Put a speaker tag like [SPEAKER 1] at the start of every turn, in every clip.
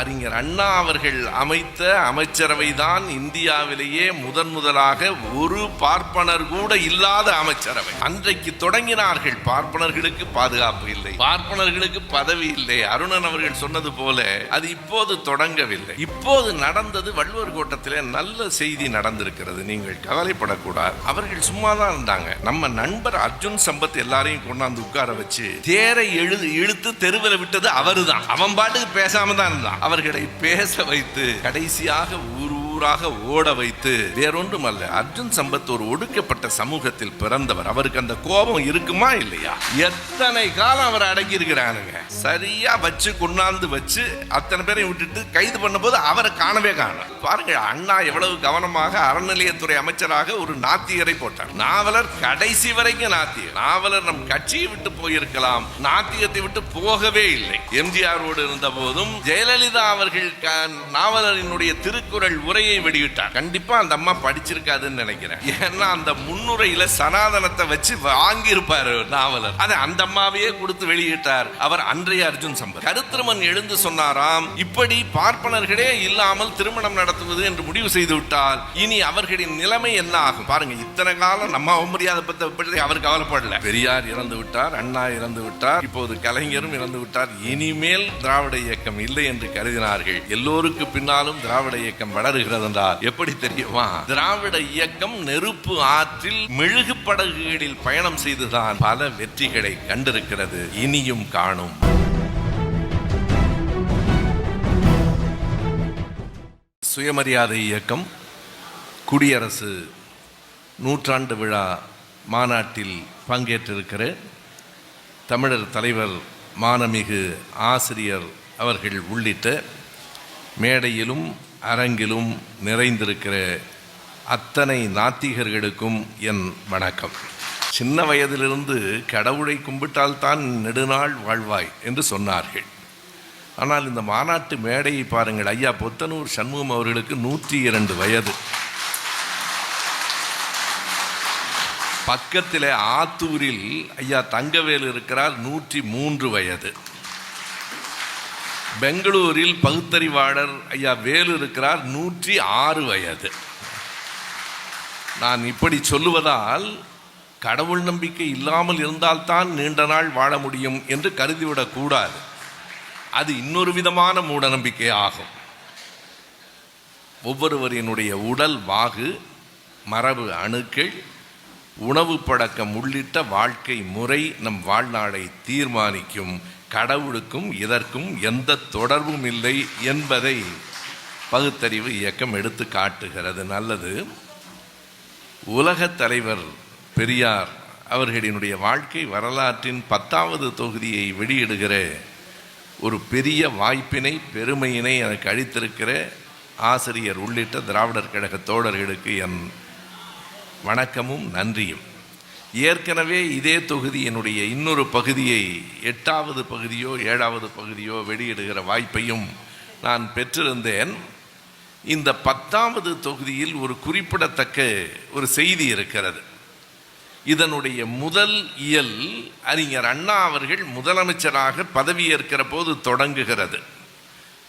[SPEAKER 1] அறிஞர் அண்ணா அவர்கள் அமைத்த அமைச்சரவை தான் இந்தியாவிலேயே முதன் முதலாக ஒரு பார்ப்பனர் கூட இல்லாத அமைச்சரவை. அன்றைக்கு தொடங்கினார்கள். பார்ப்பனர்களுக்கு பாதுகாப்பு இல்லை. பார்ப்பனர்களுக்கு பதவி இல்லை. அருணன் அவர்கள் சொன்னது போல அது இப்போது தொடங்கவில்லை. இப்போது நடந்தது வள்ளுவர் கோட்டத்திலே நல்ல செய்தி நடந்திருக்கிறது. நீங்கள் கவலைப்படக்கூடாது. அவர்கள் சும்மா தான் இருந்தாங்க. நம்ம நண்பர் அர்ஜுன் சம்பத் எல்லாரையும் கொண்டாந்து உட்கார வச்சு தேரை எழுது இழுத்து தெருவில் விட்டது அவருதான். அவன் பாட்டுக்கு பேசாம தான் இருந்தான். அவர்களை பேச வைத்து கடைசியாக ஊர் ஊராக ஓட வைத்து வேறொன்றும் அல்ல அர்ஜுன் சம்பத் ஒரு ஒடுக்கப்பட்ட சமூகத்தில் பிறந்தவர். அவருக்கு அந்த கோபம் இருக்குமா இல்லையா? எத்தனை காலம் அவர் அடக்கி இருக்கிறானுங்க சரியா வச்சு கொண்டாந்து வச்சு அத்தனை பேரையும் விட்டுட்டு கைது பண்ணும்போது அவரை காணவே காணும். பாருங்கள் அண்ணா எவ்வளவு கவனமாக அறநிலையத்துறை அமைச்சராக ஒரு நாத்தியரை போட்டார். நாவலர் கடைசி வரைக்கும் நாத்தியர் நாவலர் நம் கட்சியை விட்டு போயிருக்கலாம். நாத்தியத்தை விட்டு போகவே இல்லை. எம்ஜிஆரோடு இருந்த போதும் ஜெயலலிதா அவர்கள் நாவலரினுடைய திருக்குறள் உரையை வெளியிட்டார். கண்டிப்பா அந்த அம்மா படிச்சிருக்காதுன்னு நினைக்கிறேன். ஏன்னா அந்த முன்னுரையில சனாதனத்தை வச்சு வாங்கி இருப்பாரு நாவலர். அதை அந்த அம்மாவையே கொடுத்து வெளியிட்டார். அவர் அன்றைய அர்ஜுன் சம்பத். கருத்திருமன் எழுந்து சொன்னாராம் இப்படி பார்ப்பனர்களே இல்லாமல் திருமணம் நடத்துவது என்று முடிவு செய்து விட்டால் இனி அவர்களின் நிலைமை என்ன ஆகும்? பாருங்க இத்தனை காலம் நம்ம அவமரியாதை பத்தி பற்றி அவர் கவலைப்படல. பெரியார் இறந்து விட்டார் அண்ணா இறந்து விட்டார் இப்போது கலைஞரும் இறந்து விட்டார். இனிமேல் திராவிட இயக்கம் இல்லை என்று கருதினார்கள். எல்லோருக்கு பின்னாலும் திராவிட இயக்கம் வளருகிறது என்றால் எப்படி தெரியுமா? திராவிட இயக்கம் நெருப்பு ஆற்றில் மெழுகு படகுகளில் பயணம் செய்துதான் பல வெற்றிகளை கண்டிருக்கிறது. இனியும் காணும். சுயமரியாதை இயக்கம் குடியரசு நூற்றாண்டு விழா மாநாட்டில் பங்கேற்றிருக்கிற தமிழர் தலைவர் மானமிகு ஆசிரியர் அவர்கள் உள்ளிட்ட மேடையிலும் அரங்கிலும் நிறைந்திருக்கிற அத்தனை நாத்திகர்களுக்கும் என் வணக்கம். சின்ன வயதிலிருந்து கடவுளை கும்பிட்டால்தான் நெடுநாள் வாழ்வாய் என்று சொன்னார்கள். ஆனால் இந்த மாநாட்டு மேடையை பாருங்கள். ஐயா பொத்தனூர் சண்முகம் அவர்களுக்கு நூற்றி இரண்டு வயது. பக்கத்தில் ஆத்தூரில் ஐயா தங்கவேல் இருக்கிறார் நூற்றி மூன்று வயது. பெங்களூரில் பகுத்தறிவாளர் ஐயா வேலு இருக்கிறார் நூற்றி ஆறு வயது. நான் இப்படி சொல்லுவதால் கடவுள் நம்பிக்கை இல்லாமல் இருந்தால்தான் நீண்ட நாள் வாழ முடியும் என்று கருதிவிடக்கூடாது அது இன்னொரு விதமான மூடநம்பிக்கை ஆகும். ஒவ்வொருவரினுடைய உடல் வாகு மரபு அணுக்கள் உணவு பழக்கம் உள்ளிட்ட வாழ்க்கை முறை நம் வாழ்நாளை தீர்மானிக்கும் கடவுளுக்கும் இதற்கும் எந்த தொடர்பும் இல்லை என்பதை பகுத்தறிவு இயக்கம் எடுத்து காட்டுகிறது. நல்லது. உலகத் தலைவர் பெரியார் அவர்களினுடைய வாழ்க்கை வரலாற்றின் பத்தாவது தொகுதியை வெளியிடுகிற ஒரு பெரிய வாய்ப்பினை பெருமையினை எனக்கு அளித்திருக்கிற ஆசிரியர் உள்ளிட்ட திராவிடர் கழக தோழர்களுக்கு என் வணக்கமும் நன்றியும். ஏற்கனவே இதே தொகுதியினுடைய இன்னொரு பகுதியை எட்டாவது பகுதியோ ஏழாவது பகுதியோ வெளியிடுகிற வாய்ப்பையும் நான் பெற்றிருந்தேன். இந்த பத்தாவது தொகுதியில் ஒரு குறிப்பிடத்தக்க ஒரு செய்தி இருக்கிறது. இதனுடைய முதல் இயல் அறிஞர் அண்ணா அவர்கள் முதலமைச்சராக பதவியேற்கிற போது தொடங்குகிறது.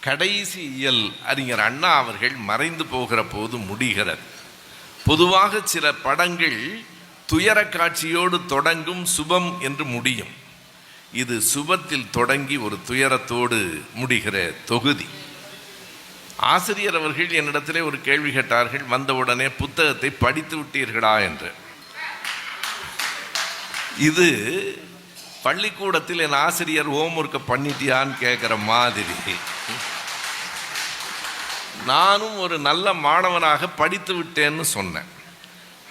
[SPEAKER 1] கடைசி இயல் அறிஞர் அண்ணா அவர்கள் மறைந்து போகிற போது முடிகிறது. பொதுவாக சில படங்கள் துயர காட்சியோடு தொடங்கும் சுபம் என்று முடியும். இது சுபத்தில் தொடங்கி ஒரு துயரத்தோடு முடிகிற தொகுதி. ஆசிரியர் அவர்கள் என்னிடத்திலே ஒரு கேள்வி கேட்டார்கள் வந்தவுடனே புத்தகத்தை படித்து விட்டீர்களா என்று. இது பள்ளிக்கூடத்தில் என் ஆசிரியர் ஹோம்ஒர்க்கை பண்ணிட்டியான்னு கேட்குற மாதிரி. நானும் ஒரு நல்ல மாணவனாக படித்து விட்டேன்னு சொன்னேன்.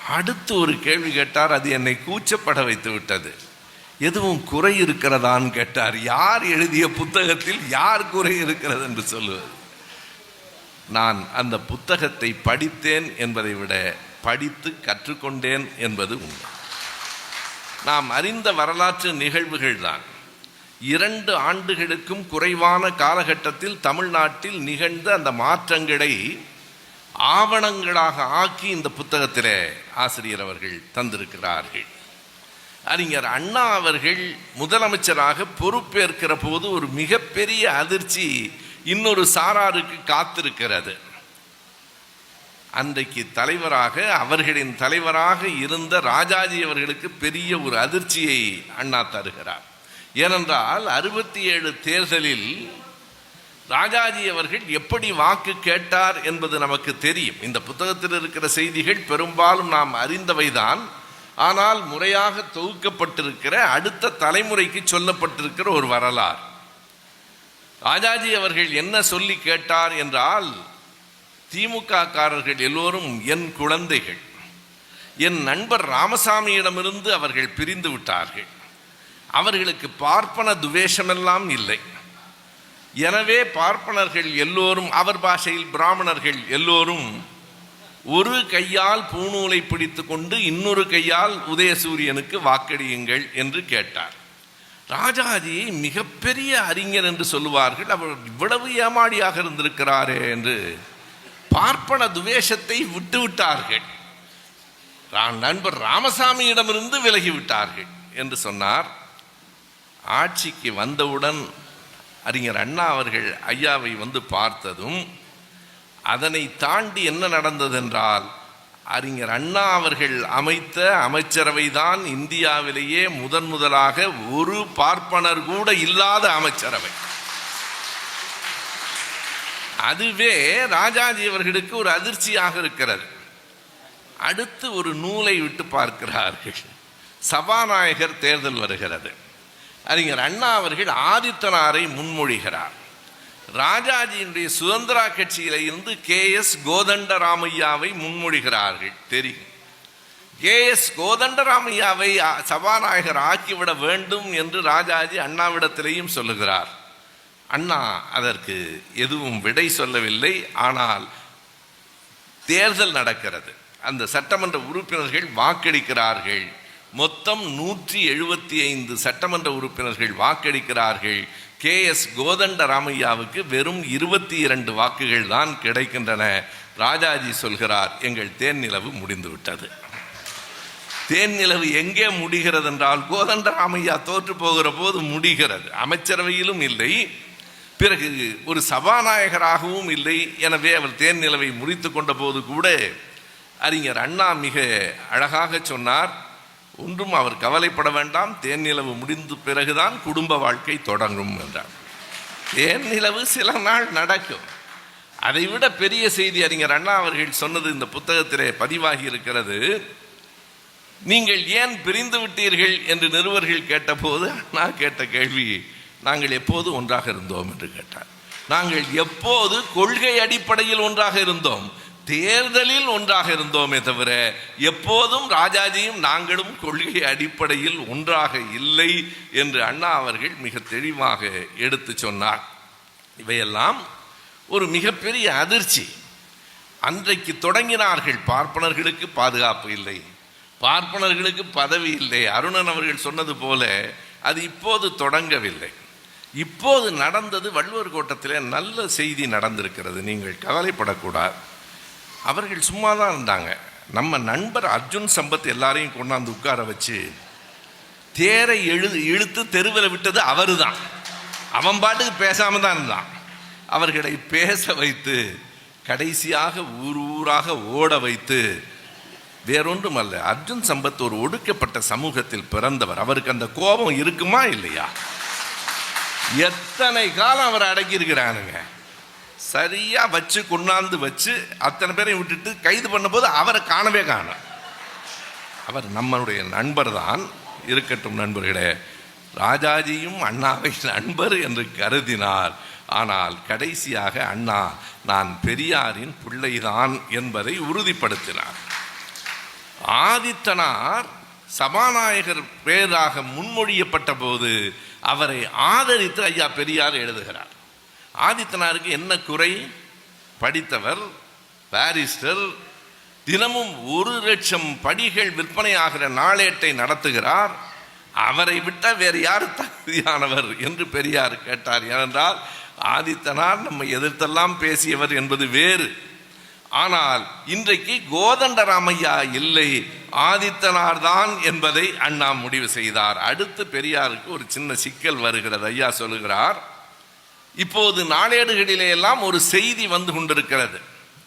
[SPEAKER 1] அடுத்து ஒரு கேள்வி கேட்டார் அது என்னை கூச்சப்பட வைத்து விட்டது. எதுவும் குறை இருக்கிறதான்னு கேட்டார். யார் எழுதிய புத்தகத்தில் யார் குறை இருக்கிறது என்று சொல்லுவது? நான் அந்த புத்தகத்தை படித்தேன் என்பதை விட படித்து கற்றுக்கொண்டேன் என்பது உண்மை. நாம் அறிந்த வரலாற்று நிகழ்வுகள் தான் இரண்டு ஆண்டுகளுக்கும் குறைவான காலகட்டத்தில் தமிழ்நாட்டில் நிகழ்ந்த அந்த மாற்றங்களை ஆவணங்களாக ஆக்கி இந்த புத்தகத்தில் ஆசிரியர் அவர்கள் தந்திருக்கிறார்கள். அறிஞர் அண்ணா அவர்கள் முதலமைச்சராக பொறுப்பேற்கிற போது ஒரு மிகப்பெரிய அதிர்ச்சி இன்னொரு சாராருக்கு காத்திருக்கிறது. அன்றைக்கு தலைவராக அவர்களின் தலைவராக இருந்த ராஜாஜி அவர்களுக்கு பெரிய ஒரு அதிர்ச்சியை அண்ணா தருகிறார். ஏனென்றால் அறுபத்தி ஏழு தேர்தலில் ராஜாஜி அவர்கள் எப்படி வாக்கு கேட்டார் என்பது நமக்கு தெரியும். இந்த புத்தகத்தில் இருக்கிற செய்திகள் பெரும்பாலும் நாம் அறிந்தவைதான். ஆனால் முறையாக தொகுக்கப்பட்டிருக்கிற அடுத்த தலைமுறைக்கு சொல்லப்பட்டிருக்கிற ஒரு வரலாறு. ராஜாஜி அவர்கள் என்ன சொல்லி கேட்டார் என்றால் திமுக காரர்கள் எல்லோரும் என் குழந்தைகள். என் நண்பர் ராமசாமியிடமிருந்து அவர்கள் பிரிந்து விட்டார்கள். அவர்களுக்கு பார்ப்பன துவேஷமெல்லாம் இல்லை. எனவே பார்ப்பனர்கள் எல்லோரும் அவர் பாஷையில் பிராமணர்கள் எல்லோரும் ஒரு கையால் பூணூலை பிடித்து கொண்டு இன்னொரு கையால் உதயசூரியனுக்கு வாக்களியுங்கள் என்று கேட்டார். ராஜாஜி மிகப்பெரிய அறிஞர் என்று சொல்லுவார்கள். அவர் இவ்வளவு ஏமாடியாக இருந்திருக்கிறாரே என்று பார்ப்பன துவேஷத்தை விட்டுவிட்டார்கள். நண்பர் ராமசாமியிடமிருந்து விலகி விட்டார்கள் என்று சொன்னார். ஆட்சிக்கு வந்தவுடன் அறிஞர் அண்ணா அவர்கள் ஐயாவை வந்து பார்த்ததும் அதனை தாண்டி என்ன நடந்ததென்றால் அறிஞர் அண்ணா அவர்கள் அமைத்த அமைச்சரவை தான் இந்தியாவிலேயே முதன் முதலாக ஒரு பார்ப்பனர் கூட இல்லாத அமைச்சரவை. அதுவே ராஜாஜி அவர்களுக்கு ஒரு அதிர்ச்சியாக இருக்கிறது. அடுத்து ஒரு நூலை விட்டு பார்க்கிறார்கள். சபாநாயகர் தேர்தல் வருகிறது. அறிஞர் அண்ணா அவர்கள் ஆதித்தனாரை முன்மொழிகிறார். ராஜாஜியினுடைய சுதந்திரா கட்சியில இருந்து கே எஸ் கோதண்டராமையாவை முன்மொழிகிறார்கள். தெரியும். கே எஸ் கோதண்டராமையாவை சபாநாயகர் ஆக்கிவிட வேண்டும் என்று ராஜாஜி அண்ணாவிடத்திலேயும் சொல்லுகிறார். அண்ணா அதற்கு எதுவும் விடை சொல்லவில்லை. ஆனால் தேர்தல் நடக்கிறது. அந்த சட்டமன்ற உறுப்பினர்கள் வாக்களிக்கிறார்கள். மொத்தம் நூற்றி எழுபத்தி ஐந்து சட்டமன்ற உறுப்பினர்கள் வாக்களிக்கிறார்கள். கே எஸ் கோதண்டராமையாவுக்கு வெறும் இருபத்தி இரண்டு வாக்குகள் தான் கிடைக்கின்றன. ராஜாஜி சொல்கிறார் எங்கள் தேன் நிலவு முடிந்துவிட்டது. தேன் நிலவு எங்கே முடிகிறது என்றால் கோதண்டராமையா தோற்று போகிற போது முடிகிறது. அமைச்சரவையிலும் இல்லை. பிறகு ஒரு சபாநாயகராகவும் இல்லை எனவே அவர் தேன் நிலவை முடித்து கொண்ட போது கூட அறிஞர் அண்ணா மிக அழகாக சொன்னார் ஒன்றும் அவர் கவலைப்பட வேண்டாம் தேன் நிலவு முடிந்த பிறகுதான் குடும்ப வாழ்க்கை தொடங்கும் என்றார். தேன் நிலவு சில நாள் நடக்கும். அதைவிட பெரிய செய்தி அறிஞர் அண்ணா அவர்கள் சொன்னது இந்த புத்தகத்திலே பதிவாகி இருக்கிறது. நீங்கள் ஏன் பிரிந்து விட்டீர்கள்? என்று நிருபர்கள் கேட்டபோது அண்ணா கேட்ட கேள்வி நாங்கள் எப்போது ஒன்றாக இருந்தோம் என்று கேட்டார். நாங்கள் எப்போது கொள்கை அடிப்படையில் ஒன்றாக இருந்தோம்? தேர்தலில் ஒன்றாக இருந்தோமே தவிர எப்போதும் ராஜாஜியும் நாங்களும் கொள்கை அடிப்படையில் ஒன்றாக இல்லை என்று அண்ணா அவர்கள் மிக தெளிவாக எடுத்து சொன்னார். இவையெல்லாம் ஒரு மிகப்பெரிய அதிர்ச்சி. அன்றைக்கு தொடங்கினார்கள் பார்ப்பனர்களுக்கு பாதுகாப்பு இல்லை. பார்ப்பனர்களுக்கு பதவி இல்லை. அருணன் அவர்கள் சொன்னது போல அது இப்போது தொடங்கவில்லை. இப்போது நடந்தது வள்ளுவர் கோட்டத்திலே நல்ல செய்தி நடந்திருக்கிறது. நீங்கள் கவலைப்படக்கூடாது. அவர்கள் சும்மா தான் இருந்தாங்க. நம்ம நண்பர் அர்ஜுன் சம்பத் எல்லாரையும் கொண்டாந்து உட்கார வச்சு தேரை எழு இழுத்து தெருவில் விட்டது அவரு தான் அவன் பாட்டுக்கு பேசாம தான் இருந்தான். அவர்களை பேச வைத்து கடைசியாக ஊர் ஊராக ஓட வைத்து வேறொன்றும் அல்ல அர்ஜுன் சம்பத் ஒரு ஒடுக்கப்பட்ட சமூகத்தில் பிறந்தவர். அவருக்கு அந்த கோபம் இருக்குமா இல்லையா? எத்தனை காலம் அவரை அடக்கி இருக்கிறானுங்க சரியா வச்சு கொண்டாந்து வச்சு அத்தனை பேரையும் விட்டுட்டு கைது பண்ணும்போது அவரை காணவே காணும். அவர் நம்மளுடைய நண்பர் தான். இருக்கட்டும் நண்பர்களே ராஜாஜியும் அண்ணாவை நண்பர் என்று கருதினார். ஆனால் கடைசியாக அண்ணா நான் பெரியாரின் பிள்ளைதான் என்பதை உறுதிப்படுத்தினார். ஆதித்தனார் சபாநாயகர் பேராக முன்மொழியப்பட்ட போது அவரை ஆதரித்து ஐயா பெரியார் எழுதுகிறார். ஆதித்தனாருக்கு என்ன குறை? படித்தவர் பாரிஸ்டர் தினமும் ஒரு லட்சம் படிகள் விற்பனையாகிற நாளேட்டை நடத்துகிறார். அவரை விட்ட வேறு யார் தகுதியானவர் என்று பெரியார் கேட்டார். ஏனென்றால் ஆதித்தனார் நம்மை எதிர்த்தெல்லாம் பேசியவர் என்பது வேறு. ஆனால் இன்றைக்கு கோதண்டராமையா இல்லை ஆதித்தனார் தான் என்பதை அண்ணா முடிவு செய்தார். அடுத்து பெரியாருக்கு ஒரு சின்ன சிக்கல் வருகிறது ஐயா சொல்லுகிறார். இப்போது நாளேடுகளிலே எல்லாம் ஒரு செய்தி வந்து கொண்டிருக்கிறது.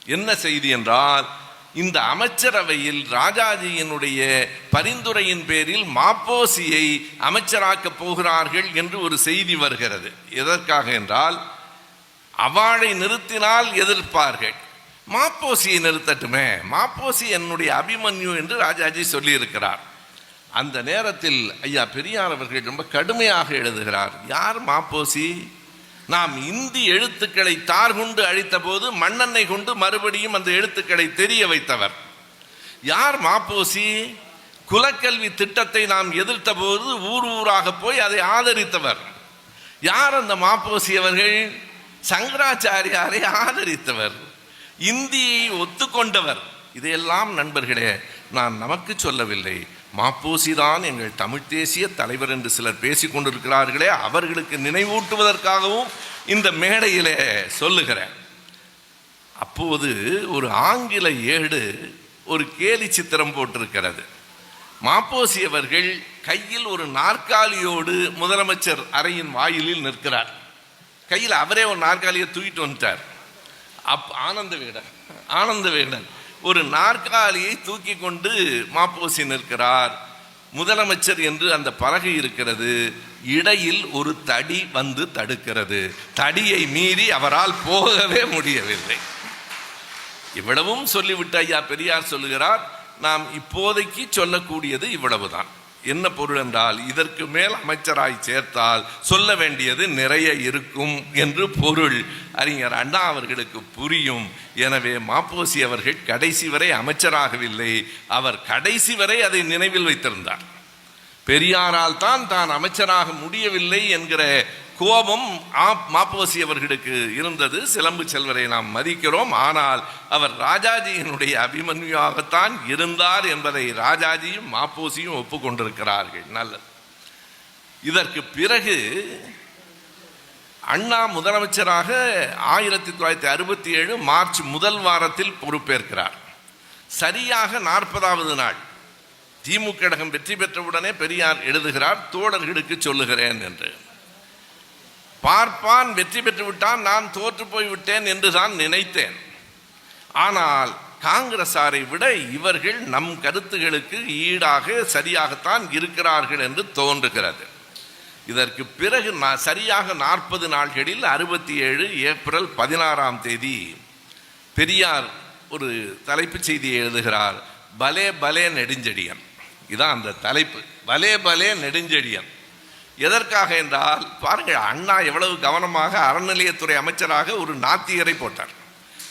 [SPEAKER 1] என்ன செய்தி என்றால் இந்த அமைச்சரவையில் ராஜாஜியினுடைய பரிந்துரையின் பேரில் மாப்போசியை அமைச்சராக்கப் போகிறார்கள் என்று ஒரு செய்தி வருகிறது. எதற்காக என்றால் அவாளை நிறுத்தினால் எதிர்ப்பார்கள். மாப்போசியை நிறுத்தட்டுமே. மாப்போசி என்னுடைய அபிமன்யு என்று ராஜாஜி சொல்லியிருக்கிறார். அந்த நேரத்தில் ஐயா பெரியார் அவர்கள் ரொம்ப கடுமையாக எழுதுகிறார். யார் மாப்போசி? நாம் இந்தி எழுத்துக்களை தார் கொண்டு அழித்த போது மண்ணெண்ணை கொண்டு மறுபடியும் அந்த எழுத்துக்களை தெரிய வைத்தவர். யார் மாப்போசி? குலக்கல்வி திட்டத்தை நாம் எதிர்த்த போது ஊர் ஊராக போய் அதை ஆதரித்தவர். யார் அந்த மாப்போசி அவர்கள்? சங்கராச்சாரியாரை ஆதரித்தவர். இந்தியை ஒத்துக்கொண்டவர். இதையெல்லாம் நண்பர்களே நான் நமக்கு சொல்லவில்லை. மாப்போசிதான் எங்கள் தமிழ் தேசிய தலைவர் என்று சிலர் பேசிக் கொண்டிருக்கிறார்களே அவர்களுக்கு நினைவூட்டுவதற்காகவும் இந்த மேடையிலே சொல்லுகிறேன். அப்போது ஒரு ஆங்கில ஏடு ஒரு கேலி சித்திரம் போட்டிருக்கிறது. மாப்போசி அவர்கள் கையில் ஒரு நாற்காலியோடு முதலமைச்சர் அறையின் வாயிலில் நிற்கிறார். கையில் அவரே ஒரு நாற்காலியை தூக்கிட்டு வந்துட்டார். அப் ஆனந்த வேடன் ஆனந்த வேடன் ஒரு நாற்காலியை தூக்கி கொண்டு மாப்போசி நிற்கிறார். முதலமைச்சர் என்று அந்த பலகை இருக்கிறது. இடையில் ஒரு தடி வந்து தடுக்கிறது. தடியை மீறி அவரால் போகவே முடியவில்லை. இவ்வளவும் சொல்லிவிட்டு ஐயா பெரியார் சொல்லுகிறார் நாம் இப்போதைக்கு சொல்லக்கூடியது இவ்வளவுதான். என்ன பொருள் என்றால் இதற்கு மேல் அமைச்சராய் சேர்த்தால் சொல்ல வேண்டியது நிறைய இருக்கும் என்று பொருள். அறிஞர் அண்ணா அவர்களுக்கு புரியும். எனவே மாப்போசி அவர்கள் கடைசி வரை அமைச்சராகவில்லை. அவர் கடைசி வரை அதை நினைவில் வைத்திருந்தார். பெரியாரால் தான் தான் அமைச்சராக முடியவில்லை என்கிற கோபம் மாப்போசி அவர்களுக்கு இருந்தது. சிலம்பு செல்வரை நாம் மதிக்கிறோம். ஆனால் அவர் ராஜாஜியினுடைய அபிமன்யுவாகத்தான் இருந்தார் என்பதை ராஜாஜியும் மாப்போசியும் ஒப்புக்கொண்டிருக்கிறார்கள். நல்லது. இதற்கு பிறகு அண்ணா முதலமைச்சராக ஆயிரத்தி தொள்ளாயிரத்தி அறுபத்தி ஏழு மார்ச் முதல் வாரத்தில் பொறுப்பேற்கிறார். சரியாக நாற்பதாவது நாள். திமுக கழகம் வெற்றி பெற்றவுடனே பெரியார் எழுதுகிறார் தோழர்களுக்கு சொல்லுகிறேன் என்று. பார்ப்பான் வெற்றி பெற்று விட்டான் நான் தோற்று போய் விட்டேன் என்று தான் நினைத்தேன். ஆனால் காங்கிரசாரை விட இவர்கள் நம் கருத்துகளுக்கு ஈடாக சரியாகத்தான் இருக்கிறார்கள் என்று தோன்றுகிறது. இதற்கு பிறகு நான் சரியாக நாற்பது நாட்களில் அறுபத்தி ஏழு ஏப்ரல் பதினாறாம் தேதி பெரியார் ஒரு தலைப்புச் செய்தியை எழுதுகிறார் பலே பலே நெடுஞ்செடியன். இதான் அந்த தலைப்பு. பலே பலே நெடுஞ்செடியன் எதற்காக என்றால் பாருங்கள் அண்ணா எவ்வளவு கவனமாக அறநிலையத்துறை அமைச்சராக ஒரு நாத்தியரை போட்டார்.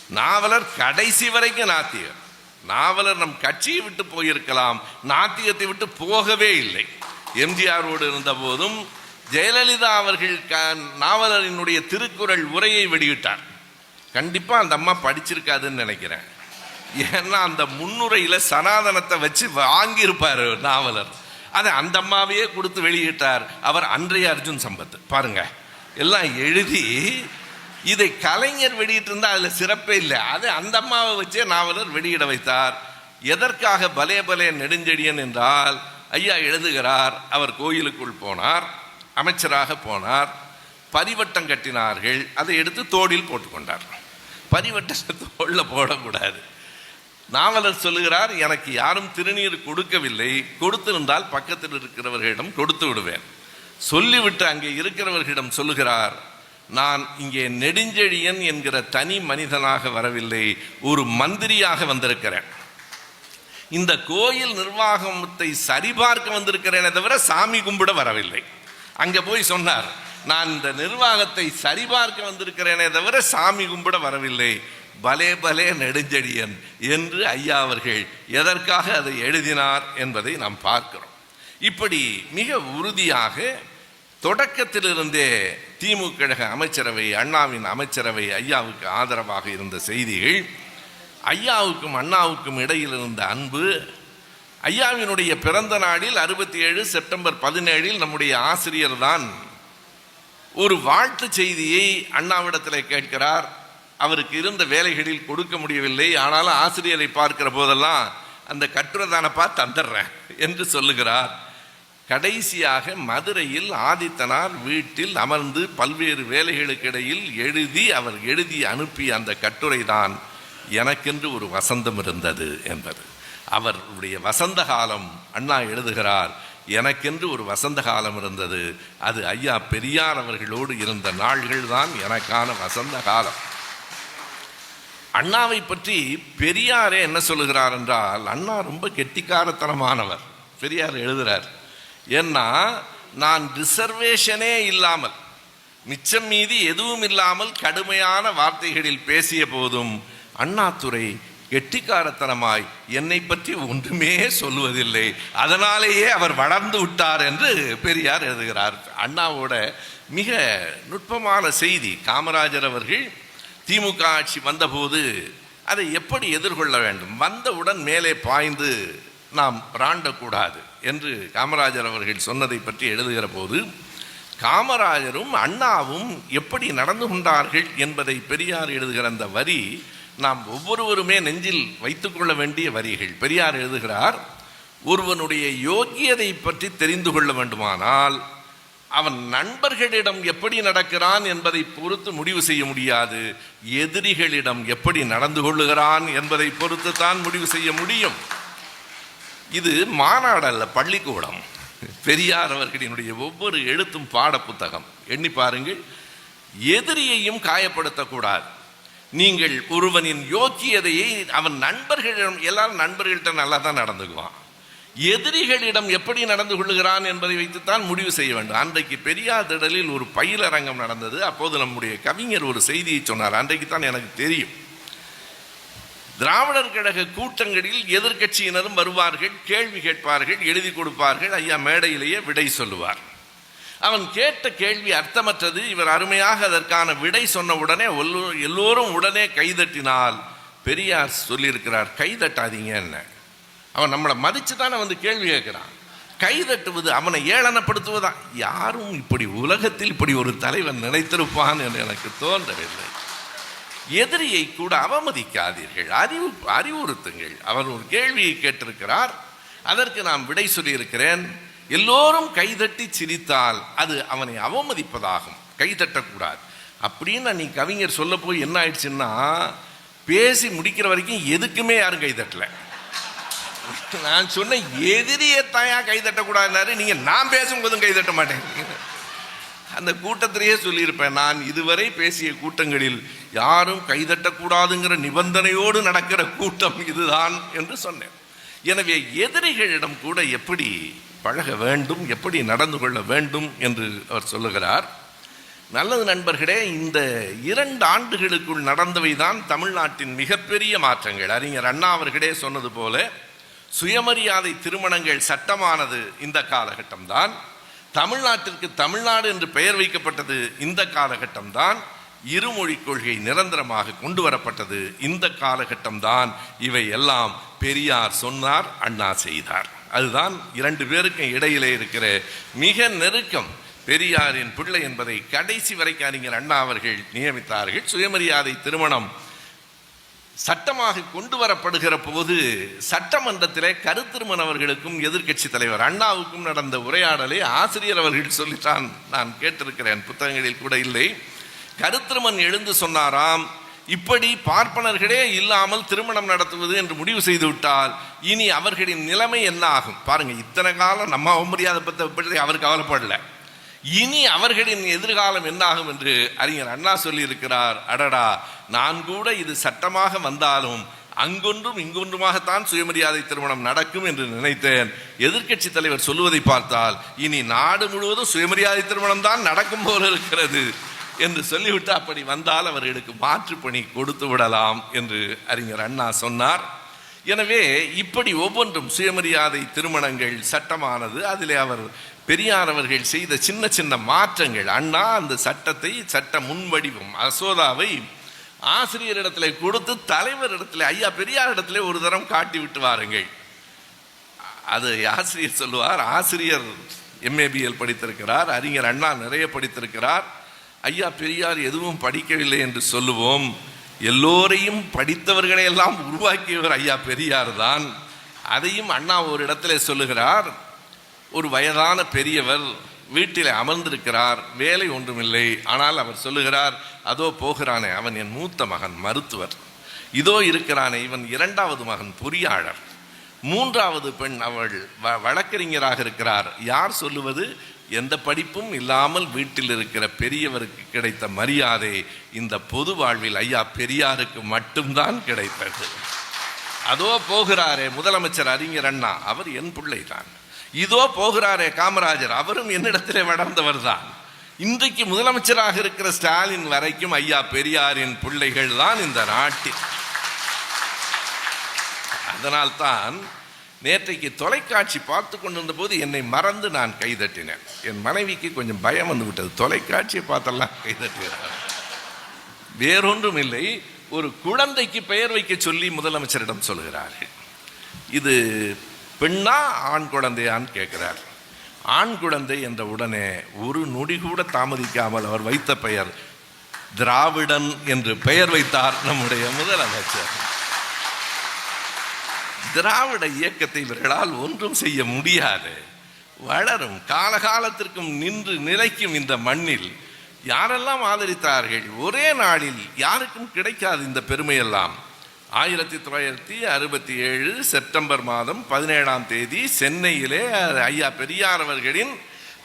[SPEAKER 1] நாவலர் கடைசி வரைக்கும் நாத்தியர் நாவலர் நம் கட்சியை விட்டு போயிருக்கலாம் நாத்தியத்தை விட்டு போகவே இல்லை. எம்ஜிஆரோடு இருந்த போதும் ஜெயலலிதா அவர்கள் க- நாவலரினுடைய திருக்குறள் உரையை வெளியிட்டார். கண்டிப்பாக அந்த அம்மா படிச்சிருக்காதுன்னு நினைக்கிறேன். ஏன்னா அந்த முன்னுரையில் சனாதனத்தை வச்சு வாங்கியிருப்பார் நாவலர். அதை அந்த அம்மாவையே கொடுத்து வெளியிட்டார். அவர் அன்றைய அர்ஜுன் சம்பத். பாருங்க எல்லாம் எழுதி இதை கலைஞர் வெளியிட்டு இருந்தால் அதில் சிறப்பே இல்லை. அது அந்த அம்மாவை வச்சே நாவலர் வெளியிட வைத்தார். எதற்காக பலே பலே நெடுஞ்செடியன் என்றால் ஐயா எழுதுகிறார். அவர் கோயிலுக்குள் போனார் அமைச்சராக போனார் பரிவட்டம் கட்டினார்கள். அதை எடுத்து தோளில் போட்டுக்கொண்டார். பரிவட்டத்தை தோளில் போடக்கூடாது. நாவலர் சொல்லுகிறார் எனக்கு யாரும் திருநீர் கொடுக்கவில்லை. கொடுத்திருந்தால் பக்கத்தில் இருக்கிறவர்களிடம் கொடுத்து விடுவேன். சொல்லிவிட்டு அங்கே இருக்கிறவர்களிடம் சொல்லுகிறார் நான் இங்கே நெடுஞ்செழியன் என்கிற தனி மனிதனாக வரவில்லை. ஒரு மந்திரியாக வந்திருக்கிறேன். இந்த கோயில் நிர்வாகத்தை சரிபார்க்க வந்திருக்கிறேனே தவிர சாமி கும்பிட வரவில்லை. அங்கே போய் சொன்னார் நான் இந்த நிர்வாகத்தை சரிபார்க்க வந்திருக்கிறேனே தவிர சாமி கும்பிட வரவில்லை. பலே பலே நெடுஞ்செடியன் என்று ஐயா அவர்கள் எதற்காக அதை எழுதினார் என்பதை நாம் பார்க்கிறோம். இப்படி மிக உறுதியாக தொடக்கத்திலிருந்தே திமுக கழக அமைச்சரவை அண்ணாவின் அமைச்சரவை ஐயாவுக்கு ஆதரவாக இருந்த செய்திகள் ஐயாவுக்கும் அண்ணாவுக்கும் இடையில் இருந்த அன்பு ஐயாவினுடைய பிறந்த நாளில் அறுபத்தி ஏழு செப்டம்பர் பதினேழில் நம்முடைய ஆசிரியர் தான் ஒரு வாழ்த்து செய்தியை அண்ணாவிடத்தில் கேட்கிறார். அவருக்கு இருந்த வேலைகளில் கொடுக்க முடியவில்லை. ஆனாலும் ஆசிரியரை பார்க்கிற போதெல்லாம் அந்த கட்டுரை தானப்பா தந்துடுறேன் என்று சொல்லுகிறார். கடைசியாக மதுரையில் ஆதித்தனார் வீட்டில் அமர்ந்து பல்வேறு வேலைகளுக்கிடையில் எழுதி அவர் எழுதி அனுப்பிய அந்த கட்டுரை தான் எனக்கென்று ஒரு வசந்தம் இருந்தது என்பது. அவருடைய வசந்த காலம் அண்ணா எழுதுகிறார் எனக்கென்று ஒரு வசந்த காலம் இருந்தது. அது ஐயா பெரியார் அவர்களோடு இருந்த நாள்கள் தான் எனக்கான வசந்த காலம். அண்ணாவை பற்றி பெரியாரே என்ன சொல்லுகிறார் என்றால் அண்ணா ரொம்ப கெட்டிக்காரத்தனமானவர். பெரியார் எழுதுகிறார் ஏன்னா நான் ரிசர்வேஷனே இல்லாமல் மிச்சம் மீதி எதுவும் இல்லாமல் கடுமையான வார்த்தைகளில் பேசிய போதும் அண்ணாத்துறை கெட்டிக்காரத்தனமாய் என்னை பற்றி ஒன்றுமே சொல்லுவதில்லை. அதனாலேயே அவர் வளர்ந்து விட்டார் என்று பெரியார் எழுதுகிறார். அண்ணாவோட மிக நுட்பமான செய்தி காமராஜர் அவர்கள் திமுக ஆட்சி வந்தபோது அதை எப்படி எதிர்கொள்ள வேண்டும்? வந்தவுடன் மேலே பாய்ந்து நாம் ராண்டக்கூடாது என்று காமராஜர் அவர்கள் சொன்னதை பற்றி எழுதுகிற போது காமராஜரும் அண்ணாவும் எப்படி நடந்து கொண்டார்கள் என்பதை பெரியார் எழுதுகிற அந்த வரி நாம் ஒவ்வொருவருமே நெஞ்சில் வைத்துக்கொள்ள வேண்டிய வரிகள். பெரியார் எழுதுகிறார் ஒருவனுடைய யோக்கியதை பற்றி தெரிந்து கொள்ள வேண்டுமானால் அவன் நண்பர்களிடம் எப்படி நடக்கிறான் என்பதை பொறுத்து முடிவு செய்ய முடியாது. எதிரிகளிடம் எப்படி நடந்து கொள்ளுகிறான் என்பதை பொறுத்து தான் முடிவு செய்ய முடியும். இது மாநாடல்ல பள்ளிக்கூடம். பெரியார் அவர்களினுடைய ஒவ்வொரு எழுத்தும் பாட புத்தகம் எண்ணி பாருங்கள். எதிரியையும் காயப்படுத்தக்கூடாது. நீங்கள் ஒருவனின் யோக்கியதையை அவன் நண்பர்களிடம் எல்லாரும் நண்பர்கள்ட்ட நல்லா தான் நடந்துக்குவான். எதிரிகளிடம் எப்படி நடந்து கொள்ளுகிறான் என்பதை வைத்துத்தான் முடிவு செய்ய வேண்டும். அன்றைக்கு பெரியார் திடலில் ஒரு பயிலரங்கம் நடந்தது. அப்போது நம்முடைய கவிஞர் ஒரு செய்தியை சொன்னார். அன்றைக்கு தான் எனக்கு தெரியும். திராவிடர் கழக கூட்டங்களில் எதிர்க்கட்சியினரும் வருவார்கள் கேள்வி கேட்பார்கள் எழுதி கொடுப்பார்கள். ஐயா மேடையிலேயே விடை சொல்லுவார். அவன் கேட்ட கேள்வி அர்த்தமற்றது. இவர் அருமையாக அதற்கான விடை சொன்ன உடனே எல்லோரும் உடனே கைதட்டினால் பெரியார் சொல்லியிருக்கிறார் கைதட்டாதீங்க என்ன. அவன் நம்மளை மதித்து தானே வந்து கேள்வி கேட்குறான். கைதட்டுவது அவனை ஏளனப்படுத்துவதா? யாரும் இப்படி உலகத்தில் இப்படி ஒரு தலைவன் நினைத்திருப்பான் என்று எனக்கு தோன்றவில்லை. எதிரியை கூட அவமதிக்காதீர்கள். அறிவு அறிவுறுத்துங்கள். அவர் ஒரு கேள்வியை கேட்டிருக்கிறார். அதற்கு நான் விடை சொல்லியிருக்கிறேன். எல்லோரும் கைதட்டி சிரித்தால் அது அவனை அவமதிப்பதாகும். கைதட்டக்கூடாது அப்படின்னு நீ கவிஞர் சொல்ல போய் என்ன ஆயிடுச்சுன்னா பேசி முடிக்கிற வரைக்கும் எதுக்குமே யாரும் கைதட்டலை நான் சொன்ன எதிரியத்தாயா கைதட்டக்கூடாதுனாரு நீங்க நான் பேசும்போதும் கைதட்ட மாட்டேன். அந்த கூட்டத்திலேயே சொல்லியிருப்பேன் நான் இதுவரை பேசிய கூட்டங்களில் யாரும் கைதட்டக்கூடாதுங்கிற நிபந்தனையோடு நடக்கிற கூட்டம் இதுதான் என்று சொன்னேன். எனவே எதிரிகளிடம் கூட எப்படி பழக வேண்டும் எப்படி நடந்து கொள்ள வேண்டும் என்று அவர் சொல்லுகிறார். நல்லது நண்பர்களே இந்த இரண்டு ஆண்டுகளுக்குள் நடந்தவை தான் தமிழ்நாட்டின் மிகப்பெரிய மாற்றங்கள். அறிஞர் அண்ணா அவர்களே சொன்னது போல சுயமரியாதை திருமணங்கள் சட்டமானது இந்த காலகட்டம்தான். தமிழ்நாட்டிற்கு தமிழ்நாடு என்று பெயர் வைக்கப்பட்டது இந்த காலகட்டம்தான். இருமொழி கொள்கை நிரந்தரமாக கொண்டு வரப்பட்டது இந்த காலகட்டம்தான். இவை எல்லாம் பெரியார் சொன்னார் அண்ணா செய்தார். அதுதான் இரண்டு பேருக்கும் இடையிலே இருக்கிற மிக நெருக்கம். பெரியாரின் பிள்ளை என்பதை கடைசி வரைக்கும் அறிஞர் அண்ணா அவர்கள் நியமித்தார்கள். சுயமரியாதை திருமணம் சட்டமாக கொண்டு வரப்படுகிற போது சட்டமன்றத்திலே கருத்திருமன் அவர்களுக்கும் எதிர்க்கட்சி தலைவர் அண்ணாவுக்கும் நடந்த உரையாடலை ஆசிரியர் அவர்கள் சொல்லித்தான் நான் கேட்டிருக்கிறேன். புத்தகங்களில் கூட இல்லை. கருத்திருமன் எழுந்து சொன்னாராம் இப்படி பார்ப்பனர்களே இல்லாமல் திருமணம் நடத்துவது என்று முடிவு செய்து விட்டால் இனி அவர்களின் நிலைமை என்ன ஆகும்? பாருங்க இத்தனை காலம் நம்ம அவமரியாதை பற்றி அவர் கவலைப்படல. இனி அவர்களின் எதிர்காலம் என்னாகும் என்று அறிஞர் அண்ணா சொல்லியிருக்கிறார். அடடா நான் கூட இது சட்டமாக வந்தாலும் அங்கொன்றும் இங்கொன்றுமாகத்தான் சுயமரியாதை திருமணம் நடக்கும் என்று நினைத்தேன். எதிர்க்கட்சி தலைவர் சொல்லுவதை பார்த்தால் இனி நாடு முழுவதும் சுயமரியாதை திருமணம் தான் நடக்கும் போல இருக்கிறது என்று சொல்லிவிட்டு அப்படி வந்தால் அவர்களுக்கு மாற்று பணி கொடுத்து விடலாம் என்று அறிஞர் அண்ணா சொன்னார். எனவே இப்படி ஒவ்வொன்றும் சுயமரியாதை திருமணங்கள் சட்டமானது. அதிலே அவர் பெரியார் அவர்கள் செய்த சின்ன சின்ன மாற்றங்கள். அண்ணா அந்த சட்டத்தை சட்ட முன்வடிவம் அசோதாவை ஆசிரியரிடத்தில் கொடுத்து தலைவர் இடத்துல ஐயா பெரியார் இடத்துல ஒரு தரம் காட்டி விட்டு வாருங்கள். அது ஆசிரியர் சொல்லுவார். ஆசிரியர் எம்ஏபிஎல் படித்திருக்கிறார். அறிஞர் அண்ணா நிறைய படித்திருக்கிறார். ஐயா பெரியார் எதுவும் படிக்கவில்லை என்று சொல்லுவோம். எல்லோரையும் படித்தவர்களையெல்லாம் உருவாக்கியவர் ஐயா பெரியார் தான். அதையும் அண்ணா ஒரு இடத்துல சொல்லுகிறார். ஒரு வயதான பெரியவர் வீட்டில் அமர்ந்திருக்கிறார் வேலை ஒன்றுமில்லை. ஆனால் அவர் சொல்லுகிறார் அதோ போகிறானே அவன் என் மூத்த மகன் மருத்துவர். இதோ இருக்கிறானே இவன் இரண்டாவது மகன் பொறியாளர். மூன்றாவது பெண் அவள் வ- வழக்கறிஞராக இருக்கிறார். யார் சொல்லுவது? எந்த படிப்பும் இல்லாமல் வீட்டில் இருக்கிற பெரியவருக்கு கிடைத்த மரியாதை இந்த பொது வாழ்வில் ஐயா பெரியாருக்கு மட்டும்தான் கிடைத்தது. அதோ போகிறாரே முதலமைச்சர் அறிஞர் அண்ணா அவர் என் பிள்ளை தான் இதோ போகிறாரே காமராஜர். அவரும் என்னிடத்திலே வளர்ந்தவர் தான் இன்றைக்கு முதலமைச்சராக இருக்கிற ஸ்டாலின் வரைக்கும் ஐயா பெரியாரின் பிள்ளைகள் தான் இந்த நாட்டில். அதனால்தான் நேற்றைக்கு தொலைக்காட்சி பார்த்து கொண்டிருந்த போது என்னை மறந்து நான் கைதட்டினேன். என் மனைவிக்கு கொஞ்சம் பயம் வந்து விட்டது. தொலைக்காட்சியை பார்த்தெல்லாம் கைதட்டினார் வேறொன்றும் இல்லை. ஒரு குழந்தைக்கு பெயர் வைக்க சொல்லி முதலமைச்சரிடம் சொல்கிறார்கள். இது பெண்ணா ஆண் குழந்தையான்னு கேட்கிறார் ஆண் குழந்தை என்ற உடனே ஒரு நொடி கூட தாமதிக்காமல் அவர் வைத்த பெயர் திராவிடன் என்று பெயர் வைத்தார் நம்முடைய முதலமைச்சர். திராவிட இயக்கத்தை இவர்களால் ஒன்றும் செய்ய முடியாது. வளரும் காலகாலத்திற்கும் நின்று நிலைக்கும் இந்த மண்ணில் யாரெல்லாம் ஆதரித்தார்கள்? ஒரே நாளில் யாருக்கும் கிடைக்காது இந்த பெருமையெல்லாம். ஆயிரத்தி தொள்ளாயிரத்தி அறுபத்தி ஏழு செப்டம்பர் மாதம் பதினேழாம் தேதி சென்னையிலே ஐயா பெரியார் அவர்களின்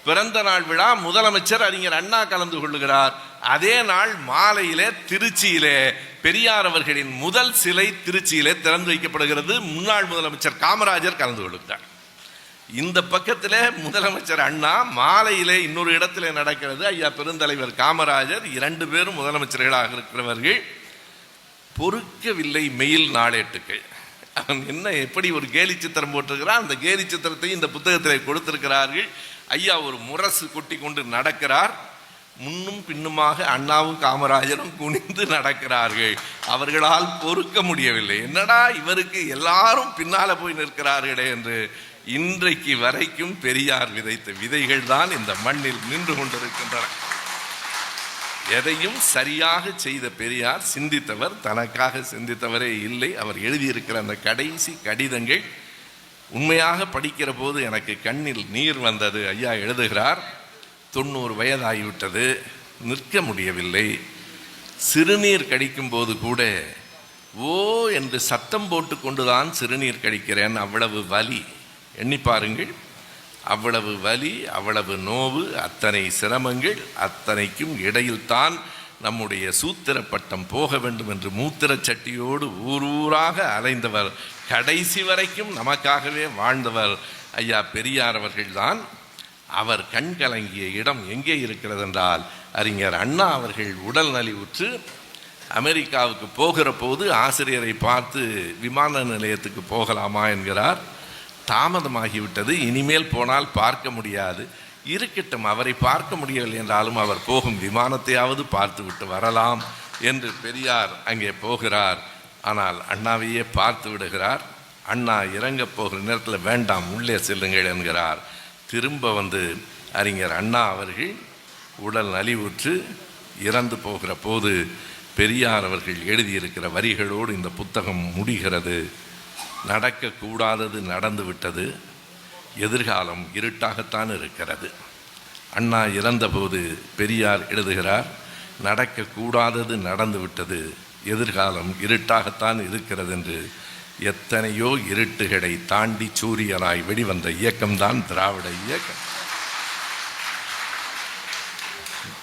[SPEAKER 1] பிறந்த நாள் விழா முதலமைச்சர் அறிஞர் அண்ணா கலந்து கொள்ளுகிறார். அதே நாள் மாலையிலே திருச்சியிலே பெரியார் அவர்களின் முதல் சிலை திருச்சியிலே திறந்து வைக்கப்படுகிறது. முன்னாள் முதலமைச்சர் காமராஜர் கலந்து கொள்கிறார். இந்த பக்கத்திலே முதலமைச்சர் அண்ணா மாலையிலே இன்னொரு இடத்திலே நடக்கிறது. ஐயா பெருந்தலைவர் காமராஜர் இரண்டு பேரும் முதலமைச்சர்களாக இருக்கிறவர்கள். பொறுக்கவில்லை மெயில் நாளேட்டுக்கு. அவன் என்ன எப்படி ஒரு கேலி சித்திரம் போட்டிருக்கிறான்? அந்த கேலி சித்திரத்தை இந்த புத்தகத்திலே கொடுத்திருக்கிறார்கள். ஐயா ஒரு முரசு கொட்டி கொண்டு நடக்கிறார். முன்னும் பின்னுமாக அண்ணாவும் காமராஜரும் குனிந்து நடக்கிறார்கள். அவர்களால் பொறுக்க முடியவில்லை. என்னடா இவருக்கு எல்லாரும் பின்னால போய் நிற்கிறார்களே என்று இன்றைக்கு வரைக்கும் பெரியார் விதைத்த விதைகள் தான் இந்த மண்ணில் நின்று கொண்டிருக்கின்றன. எதையும் சரியாக செய்த பெரியார் சிந்தித்தவர் தனக்காக சிந்தித்தவரே இல்லை. அவர் எழுதியிருக்கிற அந்த கடைசி கடிதங்கள் உண்மையாக படிக்கிற போது எனக்கு கண்ணில் நீர் வந்தது. ஐயா எழுதுகிறார் தொண்ணூறு வயதாகிவிட்டது நிற்க முடியவில்லை. சிறுநீர் கடிக்கும் போது கூட ஓ என்று சத்தம் போட்டு கொண்டுதான் சிறுநீர் கடிக்கிறேன். அவ்வளவு வலி. எண்ணி பாருங்கள். அவ்வளவு வலி அவ்வளவு நோவு அத்தனை சிரமங்கள் அத்தனைக்கும் இடையில்தான் நம்முடைய சூத்திர பட்டம் போக வேண்டும் என்று மூத்திரச் சட்டியோடு ஊர் ஊராக அலைந்தவர் கடைசி வரைக்கும் நமக்காகவே வாழ்ந்தவர் ஐயா பெரியார் அவர்கள்தான். அவர் கண் கலங்கிய இடம் எங்கே இருக்கிறது என்றால் அறிஞர் அண்ணா அவர்கள் உடல் நலிவுற்று அமெரிக்காவுக்கு போகிற போது ஆசிரியரை பார்த்து விமான நிலையத்துக்கு போகலாமா என்கிறார். தாமதமாகிவிட்டது. இனிமேல் போனால் பார்க்க முடியாது. இருக்கட்டும் அவரை பார்க்க முடியவில்லை என்றாலும் அவர் போகும் விமானத்தையாவது பார்த்துவிட்டு வரலாம் என்று பெரியார் அங்கே போகிறார். ஆனால் அண்ணாவையே பார்த்து விடுகிறார். அண்ணா இறங்கப் போகிற நேரத்தில் வேண்டாம் உள்ளே செல்லுங்கள் என்கிறார். திரும்ப வந்து அறிஞர் அண்ணா அவர்கள் உடல் நலிவுற்று இறந்து போகிற போது பெரியார் அவர்கள் எழுதியிருக்கிற வரிகளோடு இந்த புத்தகம் முடிகிறது. நடக்கக்கூடாதது நடந்து விட்டது. எதிர்காலம் இருட்டாகத்தான் இருக்கிறது. அண்ணா இறந்தபோது பெரியார் எழுதுகிறார் நடக்கக்கூடாதது நடந்து விட்டது. எதிர்காலம் இருட்டாகத்தான் இருக்கிறது என்று எத்தனையோ இருட்டுகளை தாண்டி சூரியனாய் வெளிவந்த இயக்கம்தான் திராவிட இயக்கம்.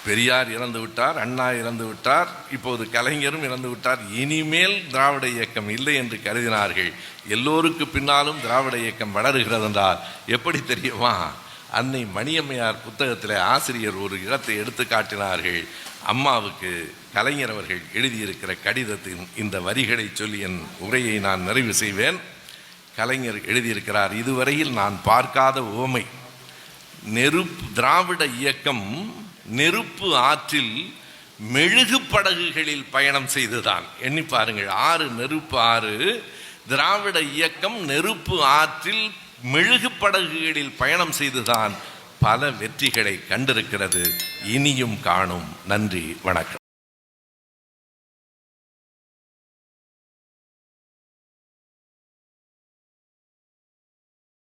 [SPEAKER 1] பெரியார் இறந்து விட்டார் அண்ணா இறந்து விட்டார் இப்போது கலைஞரும் இறந்து விட்டார். இனிமேல் திராவிட இயக்கம் இல்லை என்று கருதினார்கள். எல்லோருக்கு பின்னாலும் திராவிட இயக்கம் வளருகிறது என்றால் எப்படி தெரியுமா? அன்னை மணியம்மையார் புத்தகத்தில் ஆசிரியர் ஒரு இடத்தை எடுத்து காட்டினார்கள். அம்மாவுக்கு கலைஞர் அவர்கள் எழுதியிருக்கிற கடிதத்தின் இந்த வரிகளை சொல்லி என் உரையை நான் நிறைவு செய்வேன். கலைஞர் எழுதியிருக்கிறார் இதுவரையில் நான் பார்க்காத உவமை நெருப்பு திராவிட இயக்கம் நெருப்பு ஆற்றில் மெழுகு படகுகளில் பயணம் செய்துதான். எண்ணி பாருங்கள் ஆறு நெருப்பு ஆறு. திராவிட இயக்கம் நெருப்பு ஆற்றில் மெழுகு படகுகளில் பயணம் செய்துதான் பல வெற்றிகளை கண்டிருக்கிறது. இனியும் காணும். நன்றி வணக்கம்.